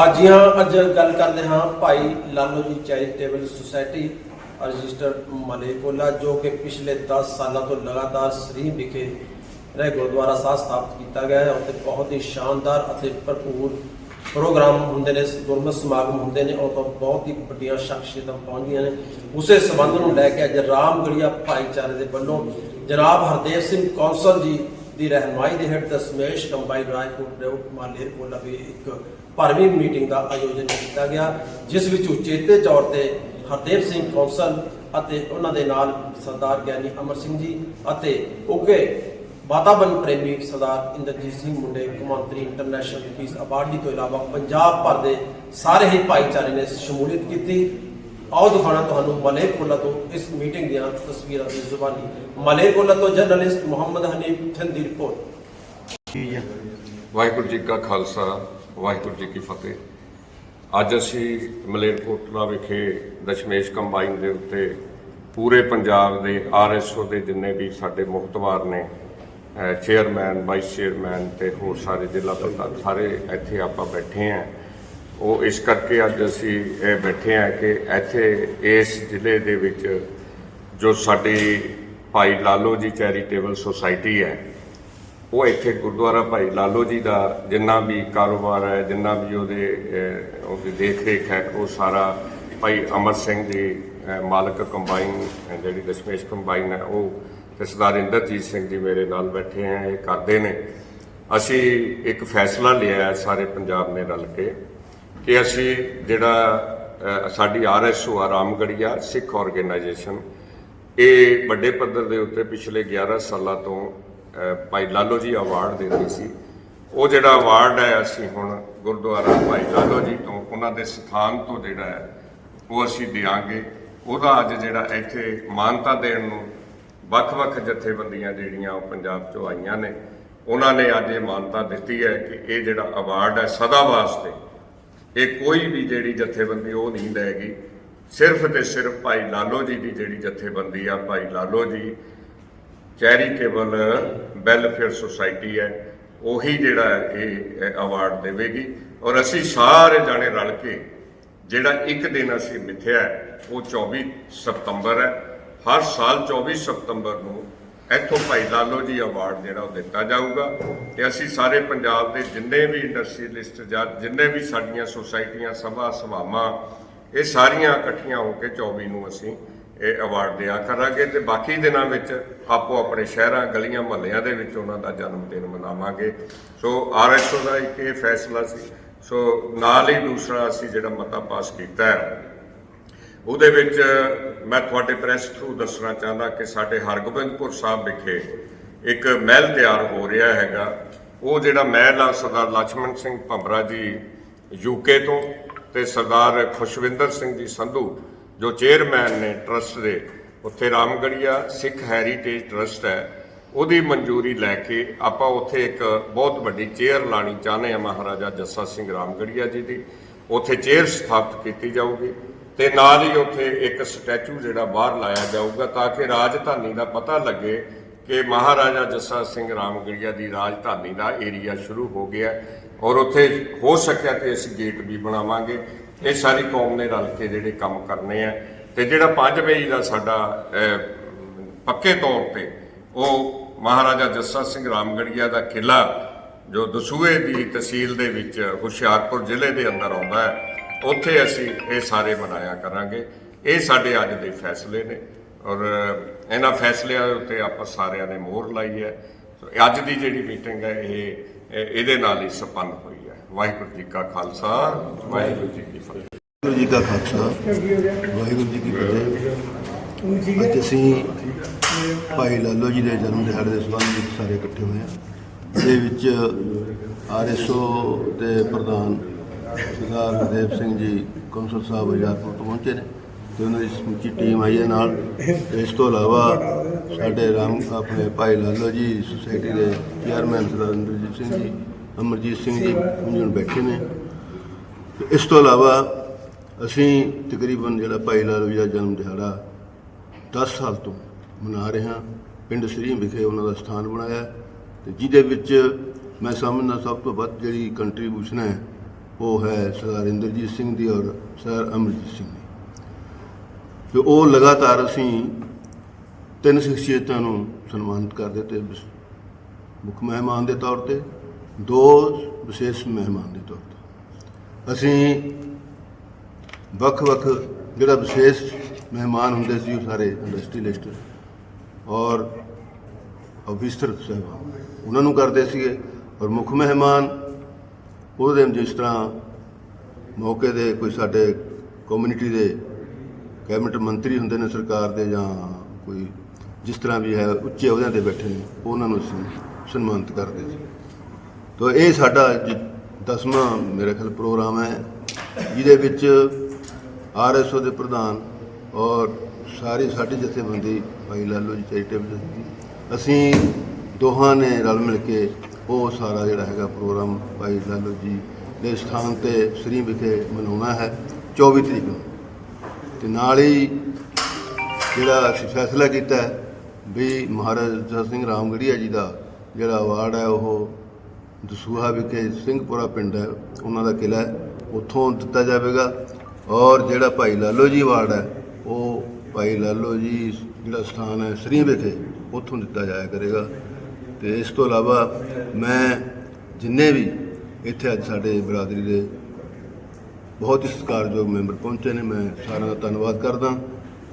ਹਾਂ ਹਾਂ, ਅੱਜ ਗੱਲ ਕਰਦੇ ਹਾਂ ਭਾਈ Lalo ji charitable society registered ਮਲੇਕੋਲਾ ਜੋ ਕਿ ਪਿਛਲੇ 10 ਸਾਲਾਂ ਤੋਂ ਲਗਾਤਾਰ ਸ੍ਰੀ ਵਿਖੇ ਰਹਿ ਗੁਰਦੁਆਰਾ ਸਾਹਿਬ ਸਥਾਪਿਤ ਕੀਤਾ ਗਿਆ ਹੈ। ਅਤੇ ਬਹੁਤ ਹੀ ਸ਼ਾਨਦਾਰ ਅਤੇ ਭਰਪੂਰ ਪ੍ਰੋਗਰਾਮ ਹੁੰਦੇ ਨੇ, ਗੁਰਮਤਿ ਸਮਾਗਮ ਹੁੰਦੇ ਨੇ, ਉਹ ਬਹੁਤ ਹੀ ਵੱਡੀਆਂ ਸ਼ਖਸੀਅਤਾਂ ਪਹੁੰਚਦੀਆਂ ਨੇ। ਉਸੇ ਸਬੰਧ ਨੂੰ ਲੈ ਕੇ ਅੱਜ ਰਾਮਗੜੀਆ ਭਾਈਚਾਰੇ ਦੇ ਵੱਲੋਂ ਜਨਾਬ ਹਰਦੇਵ ਸਿੰਘ ਕੌਂਸਲ ਜੀ ਦੀ ਰਹਿਨਮਾਈ ਦੇ ਹੇਠ ਦਸਮੇਸ਼ ਕੰਬਾਈਨ ਰਾਜਕੋਟ ਦੇ ਮਾਲੇਰ ਕੋਲਾ ਵੀ ਇੱਕ ਭਰਵੀਂ ਮੀਟਿੰਗ ਦਾ ਆਯੋਜਨ ਕੀਤਾ ਗਿਆ, ਜਿਸ ਵਿੱਚ ਉਚੇਤੇ ਤੌਰ ਤੇ ਹਰਦੇਵ ਸਿੰਘ ਕੌਂਸਲ ਅਤੇ ਉਹਨਾਂ ਦੇ ਨਾਲ ਸਰਦਾਰ ਗਿਆਨੀ ਅਮਰ ਸਿੰਘ ਜੀ ਅਤੇ ਉੱਘੇ ਵਾਤਾਵਰਣ ਪ੍ਰੇਮੀ ਸਰਦਾਰ ਇੰਦਰਜੀਤ ਸਿੰਘ ਮੁੰਡੇ, ਕੌਮਾਂਤਰੀ ਇੰਟਰਨੈਸ਼ਨਲ ਪੀਸ ਅਵਾਰਡੀ ਤੋਂ ਇਲਾਵਾ ਪੰਜਾਬ ਭਰ ਦੇ ਸਾਰੇ ਹੀ ਭਾਈਚਾਰੇ ਨੇ ਸ਼ਮੂਲੀਅਤ ਕੀਤੀ। ਆਓ ਦਿਖਾਣਾ ਤੁਹਾਨੂੰ ਮਲੇਰਕੋਲਾ ਤੋਂ ਇਸ ਮੀਟਿੰਗ ਦੀਆਂ ਤਸਵੀਰਾਂ ਦੀ ਜ਼ੁਬਾਨੀ। ਮਲੇਰਕੋਲਾ ਤੋਂ ਜਰਨਲਿਸਟ ਮੁਹੰਮਦ ਹਨੀਫ, ਥਿੰਦ ਦੀ ਰਿਪੋਰਟ। ਵਾਹਿਗੁਰੂ ਜੀ ਕਾ ਖਾਲਸਾ ਵਾਹਿਗੁਰੂ ਜੀ ਕੀ ਫਤਿਹ। ਅੱਜ ਅਸੀਂ ਮਲੇਰਕੋਟਲਾ ਵਿਖੇ ਦਸ਼ਮੇਸ਼ ਕੰਬਾਈਨ ਦੇ ਉੱਤੇ ਪੂਰੇ ਪੰਜਾਬ ਦੇ ਆਰਐਸਓ ਦੇ ਜਿੰਨੇ ਵੀ ਸਾਡੇ ਮੁਖਤਵਾਰ ਨੇ ਚੇਅਰਮੈਨ ਵਾਈਸ ਚੇਅਰਮੈਨ ਤੇ ਹੋਰ ਸਾਰੇ ਜ਼ਿਲ੍ਹਾ ਪ੍ਰਧਾਨ, ਸਾਰੇ ਇੱਥੇ ਆਪਾਂ ਬੈਠੇ ਆਂ ਉਹ ਇਸ ਕਰਕੇ ਅੱਜ ਅਸੀਂ ਇਹ ਬੈਠੇ ਆਂ ਕਿ ਇੱਥੇ ਇਸ ਜ਼ਿਲ੍ਹੇ ਦੇ ਵਿੱਚ ਜੋ ਸਾਡੀ ਭਾਈ ਲਾਲੋ ਜੀ ਚੈਰੀਟੇਬਲ ਸੁਸਾਇਟੀ ਹੈ ਉਹ ਇੱਥੇ ਗੁਰਦੁਆਰਾ ਭਾਈ ਲਾਲੋ ਜੀ ਦਾ ਜਿੰਨਾ ਵੀ ਕਾਰੋਬਾਰ ਹੈ ਜਿੰਨਾ ਵੀ ਉਹਦੇ ਉਹਦੀ ਦੇਖ ਰੇਖ ਹੈ ਉਹ ਸਾਰਾ ਭਾਈ ਅਮਰ ਸਿੰਘ ਜੀ ਮਾਲਕ ਕੰਬਾਈਨ ਜਿਹੜੀ ਦਸ਼ਮੇਸ਼ ਕੰਬਾਈਨ ਹੈ ਉਹ ਤੇ ਸਰਦਾਰ ਇੰਦਰਜੀਤ ਸਿੰਘ ਜੀ ਮੇਰੇ ਨਾਲ ਬੈਠੇ ਹੈ ਇਹ ਕਰਦੇ ਨੇ। ਅਸੀਂ ਇੱਕ ਫੈਸਲਾ ਲਿਆ ਸਾਰੇ ਪੰਜਾਬ ਨੇ ਰਲ ਕੇ ਕਿ ਅਸੀਂ ਜਿਹੜਾ ਅਹ, ਸਾਡੀ ਆਰਐਸਓ ਆ ਰਾਮਗੜੀਆ ਸਿੱਖ ਆਰਗੇਨਾਈਜੇਸ਼ਨ ਇਹ ਵੱਡੇ ਪੱਧਰ ਦੇ ਉੱਤੇ ਪਿਛਲੇ 11 ਸਾਲਾਂ ਤੋਂ ਭਾਈ ਲਾਲੋ ਜੀ ਅਵਾਰਡ ਦਿੰਦੀ ਸੀ। ਉਹ ਜਿਹੜਾ ਅਵਾਰਡ ਹੈ, ਅਸੀਂ ਹੁਣ ਗੁਰਦੁਆਰਾ ਭਾਈ ਲਾਲੋ ਜੀ ਤੋਂ, ਉਹਨਾਂ ਦੇ ਸਥਾਨ ਤੋਂ ਜਿਹੜਾ ਹੈ, ਉਹ ਅਸੀਂ ਦਿਆਂਗੇ। ਉਹਦਾ ਅੱਜ ਜਿਹੜਾ ਇੱਥੇ ਮਾਨਤਾ ਦੇਣ ਨੂੰ ਵੱਖ-ਵੱਖ ਜਥੇਬੰਦੀਆਂ ਜਿਹੜੀਆਂ ਉਹ ਪੰਜਾਬ ਚੋਂ ਆਈਆਂ ਨੇ, ਉਹਨਾਂ ਨੇ ਅੱਜ ਇਹ ਮਾਨਤਾ ਦਿੱਤੀ ਹੈ ਕਿ ਇਹ ਜਿਹੜਾ ਅਵਾਰਡ ਹੈ ਸਦਾ ਵਾਸਤੇ, ਇਹ ਕੋਈ ਵੀ ਜਿਹੜੀ ਜਥੇਬੰਦੀ ਉਹ ਨਹੀਂ ਲਏਗੀ ਸਿਰਫ ਤੇ ਸਿਰਫ ਭਾਈ ਲਾਲੋ ਜੀ ਦੀ ਜਿਹੜੀ ਜਥੇਬੰਦੀ ਆ, ਭਾਈ Lalo ji charitable welfare society ਹੈ, ਉਹੀ ਜਿਹੜਾ ਇਹ ਅਵਾਰਡ ਦੇਵੇਗੀ। ਔਰ ਅਸੀਂ ਸਾਰੇ ਜਾਣੇ ਰਲ ਕੇ ਜਿਹੜਾ ਇੱਕ ਦਿਨ ਅਸੀਂ ਮਿਥਿਆ ਉਹ 24 ਸਤੰਬਰ ਹੈ। ਹਰ ਸਾਲ 24 ਸਤੰਬਰ ਨੂੰ ਇੱਥੋਂ ਭਾਈ ਲਾਲੋ ਜੀ ਅਵਾਰਡ ਜਿਹੜਾ ਉਹ ਦਿੱਤਾ ਜਾਊਗਾ। ਤੇ ਅਸੀਂ ਸਾਰੇ ਪੰਜਾਬ ਦੇ ਜਿੰਨੇ ਵੀ ਇੰਡਸਟਰੀਅਲਿਸਟ ਜਾਂ ਜਿੰਨੇ ਵੀ ਸਾਡੀਆਂ ਸੁਸਾਇਟੀਆਂ ਸਭਾ ਸਭਾਵਾਂ ਇਹ ਸਾਰੀਆਂ ਇਕੱਠੀਆਂ ਹੋ ਕੇ 24 ਨੂੰ ਅਸੀਂ ਇਹ ਅਵਾਰਡ ਦਿਆ ਕਰਾਂਗੇ ਤੇ ਬਾਕੀ ਦਿਨਾਂ ਵਿੱਚ ਆਪੋ ਆਪਣੇ ਸ਼ਹਿਰਾਂ, ਗਲੀਆਂ, ਮੁਹੱਲਿਆਂ ਦੇ ਵਿੱਚ ਉਹਨਾਂ ਦਾ ਜਨਮ ਦਿਨ ਮਨਾਵਾਂਗੇ। ਸੋ ਆਰ ਆਰਐਸਓ ਦਾ ਇੱਕ ਇਹ ਫੈਸਲਾ ਸੀ। ਸੋ ਨਾਲ ਹੀ ਦੂਸਰਾ ਅਸੀਂ ਜਿਹੜਾ ਮਤਾ ਪਾਸ ਕੀਤਾ ਹੈ, ਉਹਦੇ ਵਿੱਚ ਮੈਂ ਤੁਹਾਡੇ ਪ੍ਰੈਸ ਥਰੂ ਦੱਸਣਾ ਚਾਹੁੰਦਾ ਕਿ ਸਾਡੇ ਹਰਗੋਬਿੰਦਪੁਰ ਸਾਹਿਬ ਵਿਖੇ ਇੱਕ ਮਹਿਲ ਤਿਆਰ ਹੋ ਰਿਹਾ ਹੈਗਾ। ਉਹ ਜਿਹੜਾ ਮਹਿਲ ਆ, ਸਰਦਾਰ ਲక్ష్మణ ਸਿੰਘ ਭੰਬਰਾ ਜੀ ਯੂਕੇ ਤੋਂ ਤੇ ਸਰਦਾਰ ਖੁਸ਼ਵਿੰਦਰ ਸਿੰਘ ਜੀ ਸੰਧੂ ਜੋ ਚੇਅਰਮੈਨ ਨੇ ਟਰਸਟ ਦੇ, ਉੱਥੇ ਰਾਮਗੜੀਆ ਸਿੱਖ ਹੈਰੀਟੇਜ ਟਰਸਟ ਹੈ, ਉਹਦੀ ਮਨਜ਼ੂਰੀ ਲੈ ਕੇ ਆਪਾਂ ਉੱਥੇ ਇੱਕ ਬਹੁਤ ਵੱਡੀ ਚੇਅਰ ਲਾਣੀ ਚਾਹੁੰਦੇ ਆ ਮਹਾਰਾਜਾ ਜੱਸਾ ਸਿੰਘ ਰਾਮਗੜੀਆ ਜੀ ਦੀ। ਉੱਥੇ ਚੇਅਰ ਸਥਾਪਿਤ ਕੀਤੀ ਜਾਊਗੀ ਤੇ ਨਾਲ ਹੀ ਉੱਥੇ ਇੱਕ ਸਟੈਚੂ ਜਿਹੜਾ ਬਾਹਰ ਲਾਇਆ ਜਾਊਗਾ ਤਾਂ ਕਿ ਰਾਜਧਾਨੀ ਦਾ ਪਤਾ ਲੱਗੇ ਕਿ ਮਹਾਰਾਜਾ ਜੱਸਾ ਸਿੰਘ ਰਾਮਗੜੀਆ ਦੀ ਰਾਜਧਾਨੀ ਦਾ ਏਰੀਆ ਸ਼ੁਰੂ ਹੋ ਗਿਆ ਔਰ ਉੱਥੇ ਹੋ ਸਕਿਆ ਤੇ ਅਸੀਂ ਗੇਟ ਵੀ ਬਣਾਵਾਂਗੇ। ਇਹ ਸਾਰੀ ਕੌਮ ਨੇ ਰਲ ਕੇ ਜਿਹੜੇ ਕੰਮ ਕਰਨੇ ਆ ਤੇ ਜਿਹੜਾ 5 ਵਜੇ ਦਾ ਸਾਡਾ ਪੱਕੇ ਤੌਰ ਤੇ ਉਹ ਮਹਾਰਾਜਾ ਜੱਸਾ ਸਿੰਘ ਰਾਮਗੜੀਆ ਦਾ ਕਿਲਾ ਜੋ ਦਸੂਹੇ ਦੀ ਤਹਿਸੀਲ ਦੇ ਵਿੱਚ ਹੁਸ਼ਿਆਰਪੁਰ ਜ਼ਿਲ੍ਹੇ ਦੇ ਅੰਦਰ ਆਉਂਦਾ ਹੈ, ਉੱਥੇ ਅਸੀਂ ਇਹ ਸਾਰੇ ਮਨਾਇਆ ਕਰਾਂਗੇ। ਇਹ ਸਾਡੇ ਅੱਜ ਦੇ ਫੈਸਲੇ ਨੇ ਔਰ ਇਹਨਾਂ ਫੈਸਲਿਆਂ ਦੇ ਉੱਤੇ ਆਪਾਂ ਸਾਰਿਆਂ ਨੇ ਮੋਹਰ ਲਾਈ ਹੈ। ਅੱਜ ਦੀ ਜਿਹੜੀ ਮੀਟਿੰਗ ਹੈ ਇਹ- ਇਹਦੇ ਨਾਲ ਹੀ ਸੰਪੰਨ ਹੋਈ ਹੈ। ਵਾਹਿਗੁਰੂ ਜੀ ਕਾ ਖਾਲਸਾ, ਵਾਹਿਗੁਰੂ ਜੀ ਕੀ ਫਤਿਹ। ਵਾਹਿਗੁਰੂ ਜੀ ਕਾ ਖਾਲਸਾ, ਵਾਹਿਗੁਰੂ ਜੀ ਕੀ ਫਤਿਹ। ਅੱਜ ਅਸੀਂ ਭਾਈ ਲਾਲੋ ਜੀ ਦੇ ਜਨਮ ਦਿਹਾੜੇ ਦੇ ਸੰਬੰਧ ਵਿੱਚ ਸਾਰੇ ਇਕੱਠੇ ਹੋਏ ਹਾਂ। ਇਹਦੇ ਵਿੱਚ ਆਰਐਸਓ ਦੇ ਪ੍ਰਧਾਨ ਸਰਦਾਰ ਹਰਦੇਵ ਸਿੰਘ ਜੀ ਕੌਂਸਲ ਸਾਹਿਬ ਹਜ਼ਾਰਪੁਰ ਤੋਂ ਪਹੁੰਚੇ ਨੇ ਤੇ ਉਹਨਾਂ ਦੀ ਸਮੁੱਚੀ ਟੀਮ ਆਈ ਹੈ ਨਾਲ। ਤੇ ਇਸ ਤੋਂ ਇਲਾਵਾ ਸਾਡੇ ਰਾਮ ਆਪਣੇ ਭਾਈ ਲਾਲੋ ਜੀ ਸੁਸਾਇਟੀ ਦੇ ਚੇਅਰਮੈਨ ਸਰਦਾਰ ਇੰਦਰਜੀਤ ਸਿੰਘ ਜੀ ਅਮਰਜੀਤ ਸਿੰਘ ਜੀ ਹੁਣ ਬੈਠੇ ਨੇ। ਤੇ ਇਸ ਤੋਂ ਇਲਾਵਾ ਅਸੀਂ ਤਕਰੀਬਨ ਜਿਹੜਾ ਭਾਈ ਲਾਲ ਜੀ ਦਾ ਜਨਮ ਦਿਹਾੜਾ 10 ਸਾਲ ਤੋਂ ਮਨਾ ਰਹੇ ਹਾਂ। ਪਿੰਡ ਸ੍ਰੀ ਵਿਖੇ ਉਹਨਾਂ ਦਾ ਸਥਾਨ ਬਣਾਇਆ ਹੈ ਤੇ ਜਿਹਦੇ ਵਿੱਚ ਮੈਂ ਸਮਝਦਾ ਸਭ ਤੋਂ ਵੱਧ ਜਿਹੜੀ ਕੰਟਰੀਬਿਊਸ਼ਨ ਹੈ, ਉਹ ਹੈ ਸਰਦਾਰ ਇੰਦਰਜੀਤ ਸਿੰਘ ਦੀ ਔਰ ਸਰਦਾਰ ਅਮਰਜੀਤ ਸਿੰਘ ਦੀ। ਤੇ ਉਹ ਲਗਾਤਾਰ ਅਸੀਂ ਤਿੰਨ ਸ਼ਖਸੀਅਤਾਂ ਨੂੰ ਸਨਮਾਨਿਤ ਕਰਦੇ ਤੇ ਮੁੱਖ ਮਹਿਮਾਨ ਦੇ ਤੌਰ ਤੇ ਦੋ ਵਿਸ਼ੇਸ਼ ਮਹਿਮਾਨ ਦੇ ਤੌਰ ਤੇ। ਅਸੀਂ ਵੱਖ-ਵੱਖ ਜਿਹੜਾ ਵਿਸ਼ੇਸ਼ ਮਹਿਮਾਨ ਹੁੰਦੇ ਸੀ, ਉਹ ਸਾਰੇ ਇੰਡਸਟਰੀਲਿਸਟ ਔਰ ਅਫੀਸਰ ਸਾਹਿਬਾਨ। ਉਹਨਾਂ ਨੂੰ ਕਰਦੇ ਸੀਗੇ ਔਰ ਮੁੱਖ ਮਹਿਮਾਨ, ਉਹਦੇ ਜਿਸ ਤਰ੍ਹਾਂ ਮੌਕੇ ਦੇ ਕੋਈ ਸਾਡੇ ਕਮਿਊਨਿਟੀ ਦੇ ਕੈਬਨਿਟ ਮੰਤਰੀ ਹੁੰਦੇ ਨੇ ਸਰਕਾਰ ਦੇ ਜਾਂ ਕੋਈ ਜਿਸ ਤਰ੍ਹਾਂ ਵੀ ਹੈ, ਉੱਚੇ ਅਹੁਦਿਆਂ ਤੇ ਬੈਠੇ ਨੇ, ਉਹਨਾਂ ਨੂੰ ਅਸੀਂ ਸਨਮਾਨਿਤ ਕਰਦੇ ਸੀ। ਤੋ ਇਹ ਸਾਡਾ ਜ- ਦਸਵਾਂ ਮੇਰੇ ਖਿਆਲ ਪ੍ਰੋਗਰਾਮ ਹੈ, ਜਿਹਦੇ ਵਿੱਚ ਆਰਐਸਓ ਦੇ ਪ੍ਰਧਾਨ ਔਰ ਸਾਰੇ ਸਾਡੀ ਜਥੇਬੰਦੀ, ਭਾਈ ਲਾਲੋ ਜੀ ਚੈਰੀਟੇਬਲ ਅਸੀਂ ਦੋਹਾਂ ਨੇ ਰਲ ਮਿਲ ਕੇ ਉਹ ਸਾਰਾ ਜਿਹੜਾ ਹੈਗਾ ਪ੍ਰੋਗਰਾਮ ਭਾਈ ਲਾਲੋ ਜੀ ਦੇ ਸਥਾਨ ਤੇ ਸ੍ਰੀ ਵਿਖੇ ਮਨਾਉਣਾ ਹੈ 24 ਤਰੀਕ ਨੂੰ। ਤੇ ਨਾਲ ਹੀ ਜਿਹੜਾ ਅਸੀਂ ਫੈਸਲਾ ਕੀਤਾ ਵੀ ਮਹਾਰਾਜ ਜਸ ਸਿੰਘ ਰਾਮਗੜੀਆ ਜੀ ਦਾ ਜਿਹੜਾ ਅਵਾਰਡ ਹੈ, ਉਹ ਦਸੂਹਾ ਵਿਖੇ ਸਿੰਘਪੁਰਾ ਪਿੰਡ ਹੈ, ਉਹਨਾਂ ਦਾ ਕਿਲਾ ਹੈ। ਉੱਥੋਂ ਦਿੱਤਾ ਜਾਵੇਗਾ ਔਰ ਜਿਹੜਾ ਭਾਈ ਲਾਲੋ ਜੀ ਵਾਰਡ ਹੈ, ਉਹ ਭਾਈ ਲਾਲੋ ਜੀ ਜਿਹੜਾ ਸਥਾਨ ਹੈ ਸ੍ਰੀ ਵਿਖੇ, ਉੱਥੋਂ ਦਿੱਤਾ ਜਾਇਆ ਕਰੇਗਾ। ਤੇ ਇਸ ਤੋਂ ਇਲਾਵਾ ਮੈਂ ਜਿੰਨੇ ਵੀ ਇੱਥੇ ਅੱਜ ਸਾਡੇ ਬਰਾਦਰੀ ਦੇ ਬਹੁਤ ਹੀ ਸਤਿਕਾਰਯੋਗ ਮੈਂਬਰ ਪਹੁੰਚੇ ਨੇ, ਮੈਂ ਸਾਰਿਆਂ ਦਾ ਧੰਨਵਾਦ ਕਰਦਾ।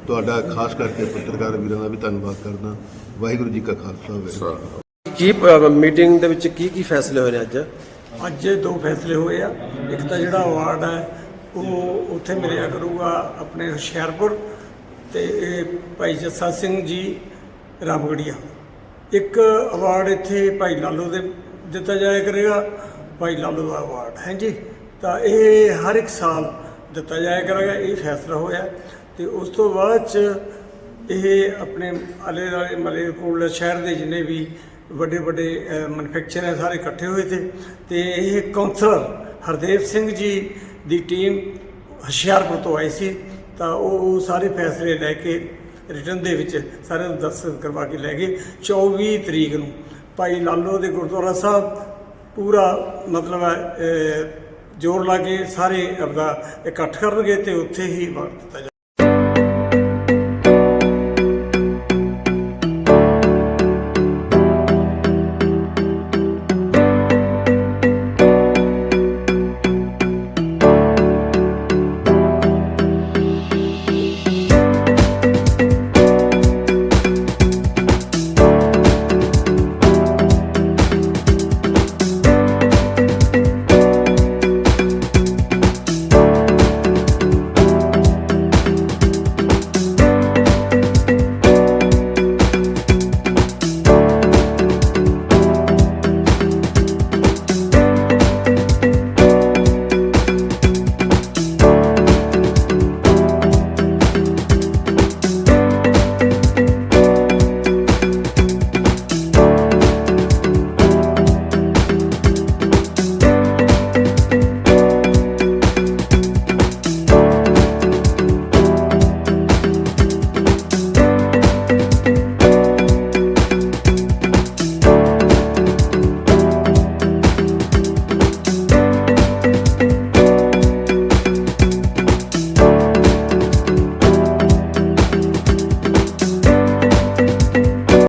ਤੁਹਾਡਾ ਖਾਸ ਕਰਕੇ ਪੱਤਰਕਾਰ ਵੀਰਾਂ ਦਾ ਵੀ ਧੰਨਵਾਦ ਕਰਦਾ। ਵਾਹਿਗੁਰੂ ਜੀ ਕਾ ਖਾਲਸਾ, ਵਾਹਿਗੁਰੂ ਕੀ ਮੀਟਿੰਗ ਦੇ ਵਿੱਚ ਕੀ ਕੀ ਫੈਸਲੇ ਹੋਏ ਨੇ ਅੱਜ? ਅੱਜ ਦੋ ਫੈਸਲੇ ਹੋਏ ਆ। ਇੱਕ ਤਾਂ ਜਿਹੜਾ ਅਵਾਰਡ ਹੈ, ਉਹ ਉੱਥੇ ਮਿਲਿਆ ਕਰੂਗਾ ਆਪਣੇ ਹੁਸ਼ਿਆਰਪੁਰ ਤੇ ਇਹ ਭਾਈ ਜੱਸਾ ਸਿੰਘ ਜੀ, ਰਾਮਗੜੀਆ। ਇੱਕ ਅਵਾਰਡ ਇੱਥੇ ਭਾਈ ਲਾਲੋ ਦੇ ਦਿੱਤਾ ਜਾਇਆ ਕਰੇਗਾ, ਭਾਈ ਲਾਲੋ ਦਾ ਅਵਾਰਡ ਹੈ ਜੀ? ਤਾਂ ਇਹ ਹਰ ਇੱਕ ਸਾਲ ਦਿੱਤਾ ਜਾਇਆ ਕਰੇਗਾ, ਇਹ ਫੈਸਲਾ ਹੋਇਆ। ਤੇ ਉਸ ਤੋਂ ਬਾਅਦ ਚ ਇਹ ਆਪਣੇ ਆਲੇ ਦੁਆਲੇ ਮਲੇਰਕੋਟਲਾ ਸ਼ਹਿਰ ਦੇ ਜਿੰਨੇ ਵੀ ਵੱਡੇ ਵੱਡੇ ਮੈਨੂਫੈਕਚਰ ਹੈ ਸਾਰੇ ਇਕੱਠੇ ਹੋਏ ਤੇ ਤੇ ਇਹ ਕਾਉਂਸਲਰ ਹਰਦੇਵ ਸਿੰਘ ਜੀ ਦੀ ਟੀਮ ਹੁਸ਼ਿਆਰਪੁਰ ਤੋਂ ਆਈ ਸੀ, ਤਾਂ ਉਹ ਸਾਰੇ ਫੈਸਲੇ ਲੈ ਕੇ ਰਿਟਰਨ ਦੇ ਵਿੱਚ ਸਾਰਿਆਂ ਨੂੰ ਦਸਤਖਤ ਕਰਵਾ ਕੇ ਲੈ ਗਏ। 24 ਤਰੀਕ ਨੂੰ ਭਾਈ ਲਾਲੋ ਦੇ ਗੁਰਦੁਆਰਾ ਸਾਹਿਬ ਪੂਰਾ ਮਤਲਬ ਹੈ ਜ਼ੋਰ ਲਾ ਕੇ ਸਾਰੇ ਆਪਦਾ ਇਕੱਠ ਕਰਨਗੇ ਤੇ ਉੱਥੇ ਹੀ ਵਰਤ ਦਿੱਤਾ ਜਾਵੇਗਾ।